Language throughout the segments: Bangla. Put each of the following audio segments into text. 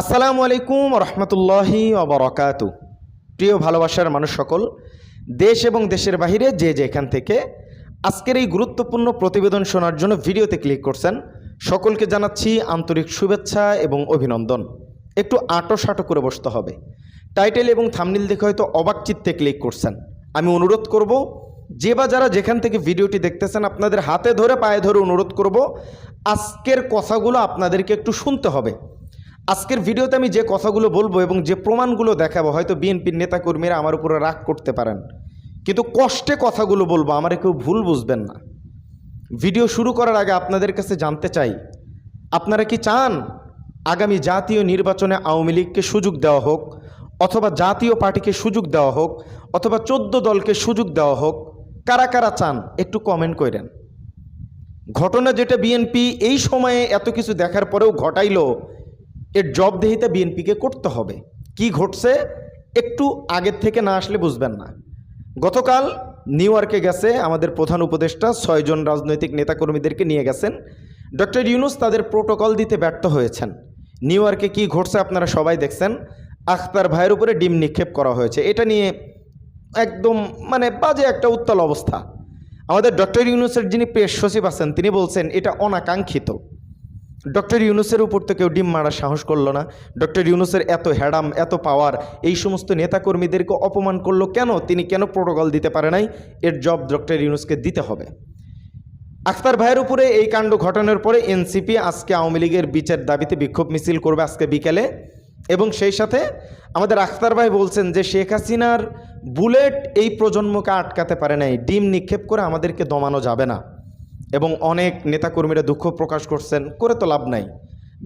আসসালামু আলাইকুম রহমতুল্লাহি অবরকাত প্রিয় ভালোবাসার মানুষ সকল, দেশ এবং দেশের বাহিরে যে যেখান থেকে আজকের এই গুরুত্বপূর্ণ প্রতিবেদন শোনার জন্য ভিডিওতে ক্লিক করছেন, সকলকে জানাচ্ছি আন্তরিক শুভেচ্ছা এবং অভিনন্দন। একটু আটো সাটো করে বসতে হবে। টাইটেল এবং থামনিল দেখে হয়তো অবাক চিত্তে ক্লিক করছেন। আমি অনুরোধ করব, যে বা যারা যেখান থেকে ভিডিওটি দেখতেছেন, আপনাদের হাতে ধরে, পায়ে ধরে অনুরোধ করব, আজকের কথাগুলো আপনাদেরকে একটু শুনতে হবে। আজকের ভিডিওতে আমি যে কথাগুলো বলব এবং যে প্রমাণগুলো দেখাবো, হয়তো বিএনপির নেতাকর্মীরা আমার উপরে রাগ করতে পারেন। কিন্তু কষ্টে কথাগুলো বলব, আমার কেউ ভুল বুঝবেন না। ভিডিও শুরু করার আগে আপনাদের কাছে জানতে চাই, আপনারা কি চান আগামী জাতীয় নির্বাচনে আওয়ামী লীগকে সুযোগ দেওয়া হোক, অথবা জাতীয় পার্টিকে সুযোগ দেওয়া হোক, অথবা চোদ্দ দলকে সুযোগ দেওয়া হোক, কারা কারা চান একটু কমেন্ট করেন। ঘটনা যেটা বিএনপি এই সময়ে এত কিছু দেখার পরেও ঘটাইলো এর জবদেহিতা বিএনপিকে করতে হবে। কি ঘটছে একটু আগের থেকে না আসলে বুঝবেন না। গতকাল নিউ ইয়র্কে গেছে আমাদের প্রধান উপদেষ্টা, ছয়জন রাজনৈতিক নেতাকর্মীদেরকে নিয়ে গেছেন। ডক্টর ইউনুস তাদের প্রোটোকল দিতে ব্যর্থ হয়েছেন। নিউ ইয়র্কে কী ঘটছে আপনারা সবাই দেখছেন। আখতার ভাইয়ের উপরে ডিম নিক্ষেপ করা হয়েছে। এটা নিয়ে একদম মানে বাজে একটা উত্তাল অবস্থা। আমাদের ডক্টর ইউনুসের যিনি প্রেস সচিব আছেন, তিনি বলছেন, এটা অনাকাঙ্ক্ষিত। ডক্টর ইউনুসের উপর তো কেউ ডিম মারার সাহস করল না। ডক্টর ইউনুসের এত হ্যাডাম, এত পাওয়ার এই সমস্ত নেতাকর্মীদেরকে অপমান করল কেন? তিনি কেন প্রোটোকল দিতে পারে নাই? এর জব ডক্টর ইউনুসকে দিতে হবে। আখতার ভাইয়ের উপরে এই কাণ্ড ঘটানোর পরে এনসিপি আজকে আওয়ামী লীগের বিচার দাবিতে বিক্ষোভ মিছিল করবে আজকে বিকেলে। এবং সেই সাথে আমাদের আখতার ভাই বলছেন যে শেখ হাসিনার বুলেট এই প্রজন্মকে আটকাতে পারে নাই। ডিম নিক্ষেপ করে আমাদেরকে দমানো যাবে না। এবং অনেক নেতাকর্মীরা দুঃখ প্রকাশ করছেন, করে তো লাভ নাই।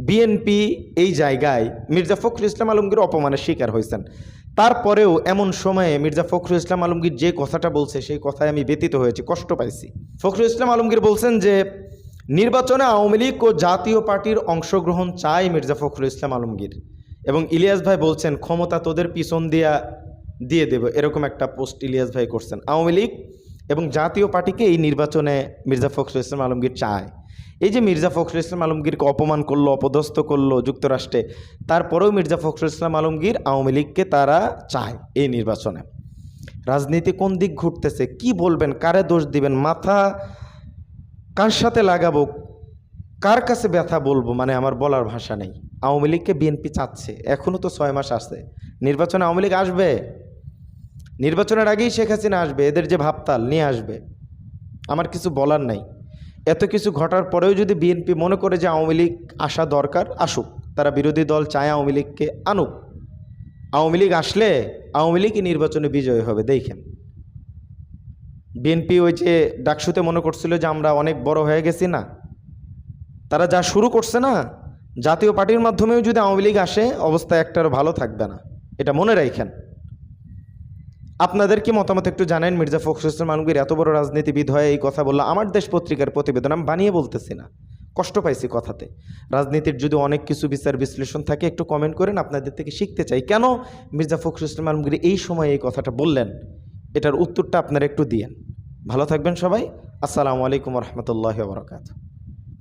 বিএনপি এই জায়গায় মির্জা ফখরুল ইসলাম আলমগীর অপমানের শিকার হয়েছেন। তারপরেও এমন সময়ে মির্জা ফখরুল ইসলাম আলমগীর যে কথাটা বলছে, সেই কথায় আমি ব্যতীত হয়েছি, কষ্ট পাইছি। ফখরুল ইসলাম আলমগীর বলছেন যে, নির্বাচনে আওয়ামী লীগ ও জাতীয় পার্টির অংশগ্রহণ চায় মির্জা ফখরুল ইসলাম আলমগীর। এবং ইলিয়াস ভাই বলছেন, ক্ষমতা তোদের পিছন দিয়া দিয়ে দেব, এরকম একটা পোস্ট ইলিয়াস ভাই করছেন। আওয়ামী লীগ এবং জাতীয় পার্টিকে এই নির্বাচনে মির্জা ফখরুল ইসলাম আলমগীর চায়। এই যে মির্জা ফখরুল ইসলাম আলমগীরকে অপমান করল, অপদস্থ করল যুক্তরাষ্ট্রে, তারপরেও মির্জা ফখরুল ইসলাম আলমগীর আওয়ামী লীগকে তারা চায় এই নির্বাচনে। রাজনীতি কোন দিক ঘুরতেছে? কি বলবেন? কারে দোষ দিবেন? মাথা কার সাথে লাগাবো? কার কাছে ব্যথা বলব? মানে আমার বলার ভাষা নেই। আওয়ামী লীগকে বিএনপি চাচ্ছে। এখনও তো ছয় মাস আছে। নির্বাচনে আওয়ামী লীগ আসবে? নির্বাচনের আগেই শেখ হাসিনা আসবে, এদের যে ভাবতাল, নিয়ে আসবে। আমার কিছু বলার নাই। এত কিছু ঘটার পরেও যদি বিএনপি মনে করে যে আওয়ামী লীগ আসা দরকার, আসুক। তারা বিরোধী দল চায় আওয়ামী লীগকে আনুক। আওয়ামী লীগ আসলে আওয়ামী লীগই নির্বাচনে বিজয় হবে, দেখেন। বিএনপি ওই যে ডাকসুতে মনে করছিল যে আমরা অনেক বড় হয়ে গেছি না। তারা যা শুরু করছে না, জাতীয় পার্টির মাধ্যমেও যদি আওয়ামী লীগ আসে, অবস্থা একটারও ভালো থাকবে না। এটা মনে রাখেন। আপনাদের কি মতামত একটু জানেন? মির্জা ফখরুল ইসলাম এত বড় রাজনীতিবিদ হয়ে এই কথা বলল। আমার দেশ পত্রিকার প্রতিবেদন আমি বানিয়ে বলতেছি না। কষ্ট পাইছি কথাতে। রাজনীতির যদি অনেক কিছু বিচার বিশ্লেষণ থাকে, একটু কমেন্ট করেন, আপনাদের থেকে শিখতে চাই। কেন মির্জা ফখরুল ইসলাম এই সময় এই কথাটা বললেন? এটার উত্তরটা আপনারা একটু দিয়েন। ভালো থাকবেন সবাই। আসসালামু আলাইকুম রহমতুল্লাহ বরকাত